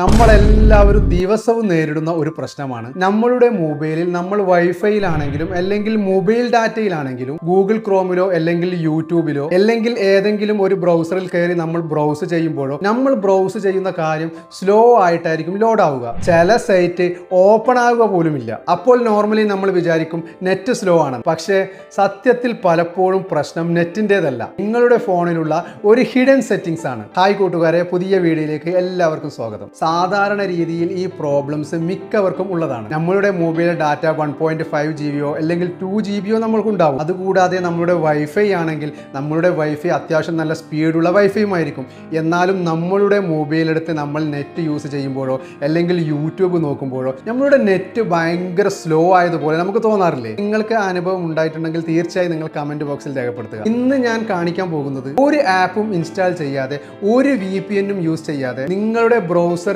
നമ്മളെല്ലാവരും ദിവസവും നേരിടുന്ന ഒരു പ്രശ്നമാണ്. നമ്മളുടെ മൊബൈലിൽ നമ്മൾ വൈഫൈയിലാണെങ്കിലും അല്ലെങ്കിൽ മൊബൈൽ ഡാറ്റയിലാണെങ്കിലും ഗൂഗിൾ ക്രോമിലോ അല്ലെങ്കിൽ യൂട്യൂബിലോ അല്ലെങ്കിൽ ഏതെങ്കിലും ഒരു ബ്രൗസറിൽ കയറി നമ്മൾ ബ്രൗസ് ചെയ്യുമ്പോഴോ നമ്മൾ ബ്രൗസ് ചെയ്യുന്ന കാര്യം സ്ലോ ആയിട്ടായിരിക്കും ലോഡ് ആവുക ചില സൈറ്റ് ഓപ്പൺ ആവുക പോലുമില്ല. അപ്പോൾ നോർമലി നമ്മൾ വിചാരിക്കും നെറ്റ് സ്ലോ ആണ്. പക്ഷേ സത്യത്തിൽ പലപ്പോഴും പ്രശ്നം നെറ്റിന്റെതല്ല. നിങ്ങളുടെ ഫോണിലുള്ള ഒരു ഹിഡൻ സെറ്റിംഗ്സ് ആണ്. ഹായ് കൂട്ടുകാരെ പുതിയ വീഡിയോയിലേക്ക് എല്ലാവർക്കും സ്വാഗതം. സാധാരണ രീതിയിൽ ഈ പ്രോബ്ലംസ് മിക്കവർക്കും ഉള്ളതാണ്. നമ്മളുടെ mobile data one point five G ബിയോ അല്ലെങ്കിൽ ടു ജി ബിയോ നമ്മൾക്ക് ഉണ്ടാവും അതുകൂടാതെ നമ്മുടെ വൈഫൈ ആണെങ്കിൽ നമ്മളുടെ വൈഫൈ അത്യാവശ്യം നല്ല സ്പീഡുള്ള വൈഫൈയും ആയിരിക്കും എന്നാലും നമ്മളുടെ മൊബൈൽ എടുത്ത് നമ്മൾ നെറ്റ് യൂസ് ചെയ്യുമ്പോഴോ അല്ലെങ്കിൽ യൂട്യൂബ് നോക്കുമ്പോഴോ നമ്മളുടെ നെറ്റ് ഭയങ്കര സ്ലോ ആയതുപോലെ നമുക്ക് തോന്നാറില്ലേ? നിങ്ങൾക്ക് അനുഭവം ഉണ്ടായിട്ടുണ്ടെങ്കിൽ തീർച്ചയായും നിങ്ങൾ കമന്റ് ബോക്സിൽ രേഖപ്പെടുത്തുക. ഇന്ന് ഞാൻ കാണിക്കാൻ പോകുന്നത് ഒരു ആപ്പും ഇൻസ്റ്റാൾ ചെയ്യാതെ ഒരു വി പി എന്നും യൂസ് ചെയ്യാതെ നിങ്ങളുടെ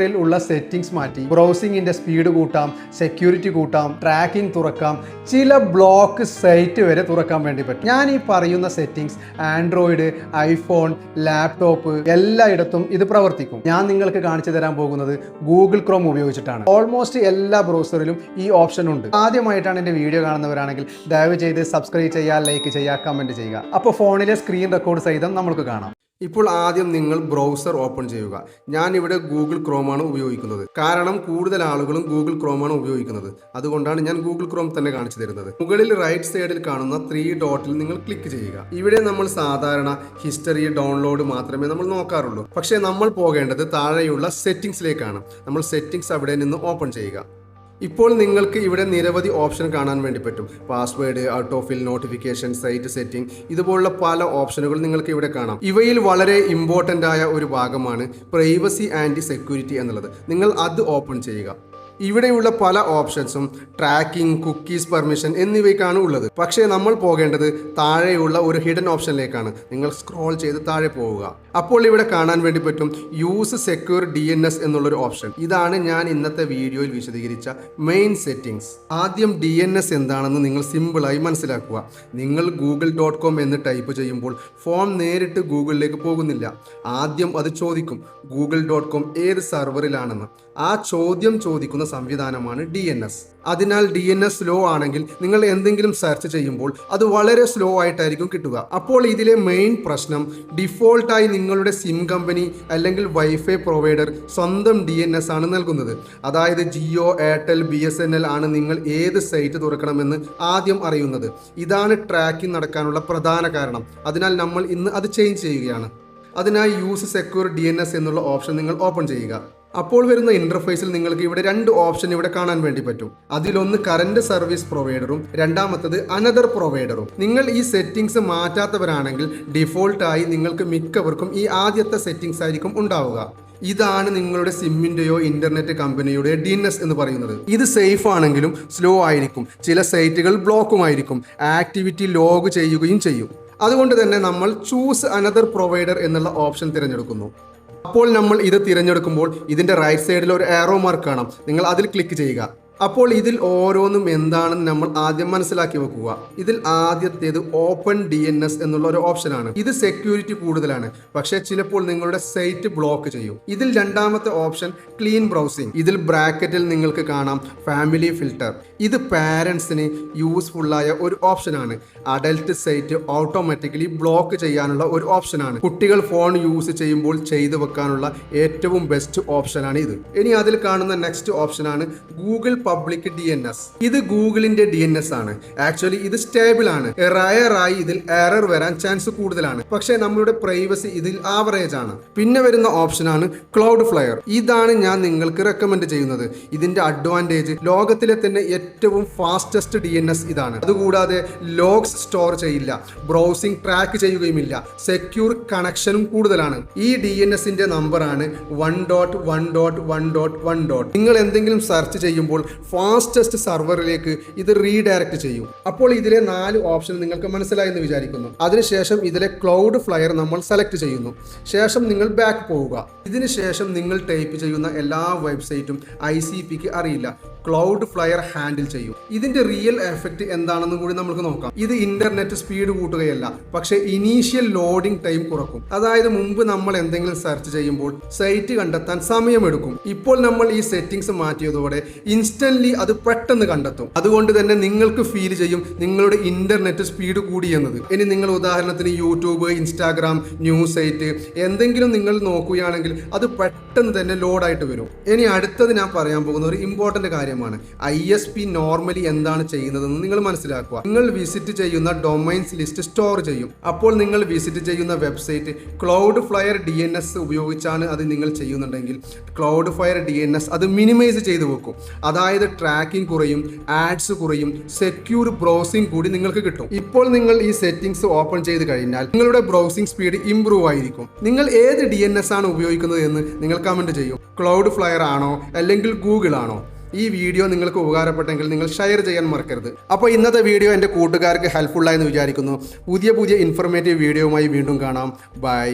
ബ്രൗസറിൽ ഉള്ള സെറ്റിംഗ്സ് മാറ്റി ബ്രൗസിംഗിന്റെ സ്പീഡ് കൂട്ടാം സെക്യൂരിറ്റി കൂട്ടാം ട്രാക്കിംഗ് തുറക്കാം ചില ബ്ലോക്ക് സൈറ്റ് വരെ തുറക്കാൻ വേണ്ടി പറ്റും. ഞാൻ ഈ പറയുന്ന സെറ്റിംഗ്സ് ആൻഡ്രോയിഡ് ഐഫോൺ ലാപ്ടോപ്പ് എല്ലായിടത്തും ഇത് പ്രവർത്തിക്കും. ഞാൻ നിങ്ങൾക്ക് കാണിച്ചു തരാൻ പോകുന്നത് ഗൂഗിൾ ക്രോം ഉപയോഗിച്ചിട്ടാണ്. ഓൾമോസ്റ്റ് എല്ലാ ബ്രൗസറിലും ഈ ഓപ്ഷൻ ഉണ്ട്. ആദ്യമായിട്ടാണ് എന്റെ വീഡിയോ കാണുന്നവരാണെങ്കിൽ ദയവ് ചെയ്ത് സബ്സ്ക്രൈബ് ചെയ്യുക ലൈക്ക് ചെയ്യുക കമന്റ് ചെയ്യുക. അപ്പോൾ ഫോണിലെ സ്ക്രീൻ റെക്കോർഡ് സഹിതം നമുക്ക് കാണാം. ഇപ്പോൾ ആദ്യം നിങ്ങൾ ബ്രൗസർ ഓപ്പൺ ചെയ്യുക. ഞാൻ ഇവിടെ ഗൂഗിൾ ക്രോമാണ് ഉപയോഗിക്കുന്നത്. കാരണം കൂടുതൽ ആളുകളും ഗൂഗിൾ ക്രോമാണ് ഉപയോഗിക്കുന്നത്. അതുകൊണ്ടാണ് ഞാൻ ഗൂഗിൾ ക്രോം തന്നെ കാണിച്ചു തരുന്നത്. മുകളിൽ റൈറ്റ് സൈഡിൽ കാണുന്ന ത്രീ ഡോട്ടിൽ നിങ്ങൾ ക്ലിക്ക് ചെയ്യുക. ഇവിടെ നമ്മൾ സാധാരണ ഹിസ്റ്ററി ഡൗൺലോഡ് മാത്രമേ നമ്മൾ നോക്കാറുള്ളൂ. പക്ഷേ നമ്മൾ പോകേണ്ടത് താഴെയുള്ള സെറ്റിംഗ്സിലേക്കാണ് നമ്മൾ സെറ്റിംഗ്സ് അവിടെ നിന്ന് ഓപ്പൺ ചെയ്യുക. ഇപ്പോൾ നിങ്ങൾക്ക് ഇവിടെ നിരവധി ഓപ്ഷൻ കാണാൻ വേണ്ടി പറ്റും. Password autofill notification site setting ഇതുപോലുള്ള പല ഓപ്ഷനുകൾ നിങ്ങൾക്ക് ഇവിടെ കാണാം. ഇവയിൽ വളരെ ഇമ്പോർട്ടന്റ് ആയ ഒരു ഭാഗമാണ് പ്രൈവസി ആൻഡ് സെക്യൂരിറ്റി എന്നുള്ളത്. നിങ്ങൾ അത് ഓപ്പൺ ചെയ്യുക. ഇവിടെയുള്ള പല ഓപ്ഷൻസും ട്രാക്കിംഗ് കുക്കീസ് പെർമിഷൻ എന്നിവയ്ക്കാണ് ഉള്ളത്. പക്ഷേ നമ്മൾ പോകേണ്ടത് താഴെയുള്ള ഒരു ഹിഡൻ ഓപ്ഷനിലേക്കാണ്. നിങ്ങൾ സ്ക്രോൾ ചെയ്ത് താഴെ പോവുക. അപ്പോൾ ഇവിടെ കാണാൻ വേണ്ടി പറ്റും use secure D N S എന്നുള്ളൊരു ഓപ്ഷൻ. ഇതാണ് ഞാൻ ഇന്നത്തെ വീഡിയോയിൽ വിശദീകരിച്ച മെയിൻ സെറ്റിംഗ്സ് ആദ്യം ഡി എൻ എസ് എന്താണെന്ന് നിങ്ങൾ സിമ്പിളായി മനസ്സിലാക്കുക. നിങ്ങൾ ഗൂഗിൾ ഡോട്ട് കോം എന്ന് ടൈപ്പ് ചെയ്യുമ്പോൾ ഫോൺ നേരിട്ട് ഗൂഗിളിലേക്ക് പോകുന്നില്ല. ആദ്യം അത് ചോദിക്കും ഗൂഗിൾ ഡോട്ട് കോം ഏത് സെർവറിലാണെന്ന് ആ ചോദ്യം ചോദിക്കുന്ന സംവിധാനമാണ് ഡി എൻ എസ് അതിനാൽ ഡി എൻ എസ് സ്ലോ ആണെങ്കിൽ നിങ്ങൾ എന്തെങ്കിലും സെർച്ച് ചെയ്യുമ്പോൾ അത് വളരെ സ്ലോ ആയിട്ടായിരിക്കും കിട്ടുക. അപ്പോൾ ഇതിലെ മെയിൻ പ്രശ്നം ഡിഫോൾട്ടായി നിങ്ങളുടെ സിം കമ്പനി അല്ലെങ്കിൽ വൈഫൈ പ്രൊവൈഡർ സ്വന്തം ഡി എൻ എസ് ആണ് നൽകുന്നത്. അതായത് Jio Airtel B S N L ആണ് നിങ്ങൾ ഏത് സൈറ്റ് തുറക്കണമെന്ന് ആദ്യം അറിയുന്നത്. ഇതാണ് ട്രാക്കിംഗ് നടക്കാനുള്ള പ്രധാന കാരണം. അതിനാൽ നമ്മൾ ഇന്ന് അത് ചേഞ്ച് ചെയ്യുകയാണ്. അതിനായി യൂസ് സെക്യൂർ ഡി എന്നുള്ള ഓപ്ഷൻ നിങ്ങൾ ഓപ്പൺ ചെയ്യുക. അപ്പോൾ വരുന്ന ഇന്റർഫേസിൽ നിങ്ങൾക്ക് ഇവിടെ രണ്ട് ഓപ്ഷൻ ഇവിടെ കാണാൻ വേണ്ടി പറ്റും. അതിലൊന്ന് കറന്റ് സർവീസ് പ്രൊവൈഡറും രണ്ടാമത്തത് അനദർ പ്രൊവൈഡറും നിങ്ങൾ ഈ സെറ്റിംഗ്സ് മാറ്റാത്തവരാണെങ്കിൽ ഡിഫോൾട്ടായി നിങ്ങൾക്ക് മിക്കവർക്കും ഈ ആദ്യത്തെ സെറ്റിംഗ്സ് ആയിരിക്കും ഉണ്ടാവുക. ഇതാണ് നിങ്ങളുടെ സിമ്മിന്റെയോ ഇന്റർനെറ്റ് കമ്പനിയുടെ ഡി എന്ന് പറയുന്നത്. ഇത് സേഫ് ആണെങ്കിലും സ്ലോ ആയിരിക്കും. ചില സൈറ്റുകൾ ബ്ലോക്കും ആയിരിക്കും. ആക്ടിവിറ്റി ലോഗ് ചെയ്യുകയും ചെയ്യും. അതുകൊണ്ട് തന്നെ നമ്മൾ ചൂസ് അനദർ പ്രൊവൈഡർ എന്നുള്ള ഓപ്ഷൻ തിരഞ്ഞെടുക്കുന്നു. അപ്പോൾ നമ്മൾ ഇത് തിരഞ്ഞെടുക്കുമ്പോൾ ഇതിന്റെ റൈറ്റ് സൈഡിൽ ഒരു ആറോ മാർക്ക് കാണാം. നിങ്ങൾ അതിൽ ക്ലിക്ക് ചെയ്യുക. അപ്പോൾ ഇതിൽ ഓരോന്നും എന്താണെന്ന് നമ്മൾ ആദ്യം മനസ്സിലാക്കി വെക്കുക. ഇതിൽ ആദ്യത്തേത് ഓപ്പൺ ഡി എൻ എസ് എന്നുള്ള ഒരു ഓപ്ഷനാണ് ഇത് സെക്യൂരിറ്റി കൂടുതലാണ്. പക്ഷേ ചിലപ്പോൾ നിങ്ങളുടെ സൈറ്റ് ബ്ലോക്ക് ചെയ്യും. ഇതിൽ രണ്ടാമത്തെ ഓപ്ഷൻ ക്ലീൻ ബ്രൗസിംഗ് ഇതിൽ ബ്രാക്കറ്റിൽ നിങ്ങൾക്ക് കാണാം ഫാമിലി ഫിൽട്ടർ ഇത് പാരൻസിന് യൂസ്ഫുള്ളായ ഒരു ഓപ്ഷനാണ് അഡൽട്ട് സൈറ്റ് ഓട്ടോമാറ്റിക്കലി ബ്ലോക്ക് ചെയ്യാനുള്ള ഒരു ഓപ്ഷനാണ് കുട്ടികൾ ഫോൺ യൂസ് ചെയ്യുമ്പോൾ ചെയ്തു വെക്കാനുള്ള ഏറ്റവും ബെസ്റ്റ് ഓപ്ഷനാണ് ഇത്. ഇനി അതിൽ കാണുന്ന നെക്സ്റ്റ് ഓപ്ഷൻ ആണ് Google public D N S ഇത് ഗൂഗിളിന്റെ ഡി എൻ എസ് ആണ്. ആക്ച്വലി ഇത് സ്റ്റേബിൾ ആണ്. റയർ ആയി ഇതിൽ എറർ വരാൻ ചാൻസ് കൂടുതലാണ്. പക്ഷേ നമ്മളുടെ പ്രൈവസി ഇതിൽ ആവറേജ് ആണ്. പിന്നെ വരുന്ന ഓപ്ഷനാണ് ക്ലൗഡ് ഫ്ലയർ ഇതാണ് ഞാൻ നിങ്ങൾക്ക് റെക്കമെൻഡ് ചെയ്യുന്നത്. ഇതിന്റെ അഡ്വാന്റേജ് ലോകത്തിലെ തന്നെ ഏറ്റവും ഫാസ്റ്റസ്റ്റ് ഡി എൻ എസ് ഇതാണ്. അതുകൂടാതെ ലോഗ്സ് സ്റ്റോർ ചെയ്യില്ല. ബ്രൗസിംഗ് ട്രാക്ക് ചെയ്യുകയുമില്ല. സെക്യൂർ കണക്ഷനും കൂടുതലാണ്. ഈ ഡി എൻ എസിന്റെ നമ്പറാണ് one dot one dot one dot one dot നിങ്ങൾ എന്തെങ്കിലും സെർച്ച് ചെയ്യുമ്പോൾ ഫാസ്റ്റസ്റ്റ് സെർവറിലേക്ക് ഇത് റീഡയറക്ട് ചെയ്യും. അപ്പോൾ ഇതിലെ നാല് ഓപ്ഷൻ നിങ്ങൾക്ക് മനസ്സിലായി എന്ന് വിചാരിക്കുന്നു. അതിനുശേഷം ഇതിലെ ക്ലൗഡ് ഫ്ലയർ നമ്മൾ സെലക്ട് ചെയ്യുന്നു. ശേഷം നിങ്ങൾ ബാക്ക് പോവുക. ഇതിനുശേഷം നിങ്ങൾ ടൈപ്പ് ചെയ്യുന്ന എല്ലാ വെബ്സൈറ്റും ഐ സി പിക്ക് അറിയില്ല. ക്ലൗഡ് ഫ്ലയർ ഹാൻഡിൽ ചെയ്യും. ഇതിന്റെ റിയൽ എഫക്റ്റ് എന്താണെന്ന് കൂടി നമുക്ക് നോക്കാം. ഇത് ഇന്റർനെറ്റ് സ്പീഡ് കൂട്ടുകയല്ല. പക്ഷെ ഇനീഷ്യൽ ലോഡിംഗ് ടൈം കുറക്കും. അതായത് മുമ്പ് നമ്മൾ എന്തെങ്കിലും സെർച്ച് ചെയ്യുമ്പോൾ സൈറ്റ് കണ്ടെത്താൻ സമയമെടുക്കും. ഇപ്പോൾ നമ്മൾ ഈ സെറ്റിംഗ്സ് മാറ്റിയതോടെ ഇൻസ്റ്റന്റ്ലി അത് പെട്ടെന്ന് കണ്ടെത്തും. അതുകൊണ്ട് തന്നെ നിങ്ങൾക്ക് ഫീൽ ചെയ്യും നിങ്ങളുടെ ഇന്റർനെറ്റ് സ്പീഡ് കൂടി എന്നത്. ഇനി നിങ്ങൾ ഉദാഹരണത്തിന് യൂട്യൂബ് ഇൻസ്റ്റാഗ്രാം ന്യൂസ് സൈറ്റ് എന്തെങ്കിലും നിങ്ങൾ നോക്കുകയാണെങ്കിൽ അത് പെട്ടെന്ന് തന്നെ ലോഡായിട്ട് വരും. ഇനി അടുത്തത് ഞാൻ പറയാൻ പോകുന്ന ഒരു ഇമ്പോർട്ടന്റ് കാര്യമാണ്. ഐ എസ് പി നോർമലി എന്താണ് ചെയ്യുന്നതെന്ന് നിങ്ങൾ മനസ്സിലാക്കുക. നിങ്ങൾ വിസിറ്റ് ചെയ്യുന്ന ഡൊമൈൻസ് ലിസ്റ്റ് സ്റ്റോർ ചെയ്യും. അപ്പോൾ നിങ്ങൾ വിസിറ്റ് ചെയ്യുന്ന website Cloudflare D N S ഉപയോഗിച്ചാണ് അത് നിങ്ങൾ ചെയ്യുന്നുണ്ടെങ്കിൽ Cloudflare D N S അത് മിനിമൈസ് ചെയ്തു വെക്കും. അതായത് ട്രാക്കിംഗ് കുറയും ആഡ്സ് കുറയും സെക്യൂർ ബ്രൗസിംഗ് കൂടി നിങ്ങൾക്ക് കിട്ടും. ഇപ്പോൾ നിങ്ങൾ ഈ സെറ്റിംഗ്സ് ഓപ്പൺ ചെയ്ത് കഴിഞ്ഞാൽ നിങ്ങളുടെ ബ്രൗസിംഗ് സ്പീഡ് ഇംപ്രൂവ് ആയിരിക്കും. നിങ്ങൾ ഏത് ഡി ആണ് ഉപയോഗിക്കുന്നത് എന്ന് നിങ്ങൾ കമന്റ് ചെയ്യും. ക്ലൗഡ് ഫ്ലയർ ആണോ അല്ലെങ്കിൽ ഗൂഗിൾ ആണോ? ഈ വീഡിയോ നിങ്ങൾക്ക് ഉപകാരപ്പെട്ടെങ്കിൽ നിങ്ങൾ ഷെയർ ചെയ്യാൻ മറക്കരുത്. അപ്പോൾ ഇന്നത്തെ വീഡിയോ എന്റെ കൂട്ടുകാർക്ക് ഹെൽപ്ഫുള്ളായെന്ന് വിചാരിക്കുന്നു. പുതിയ പുതിയ ഇൻഫർമേറ്റീവ് വീഡിയോയുമായി വീണ്ടും കാണാം. ബൈ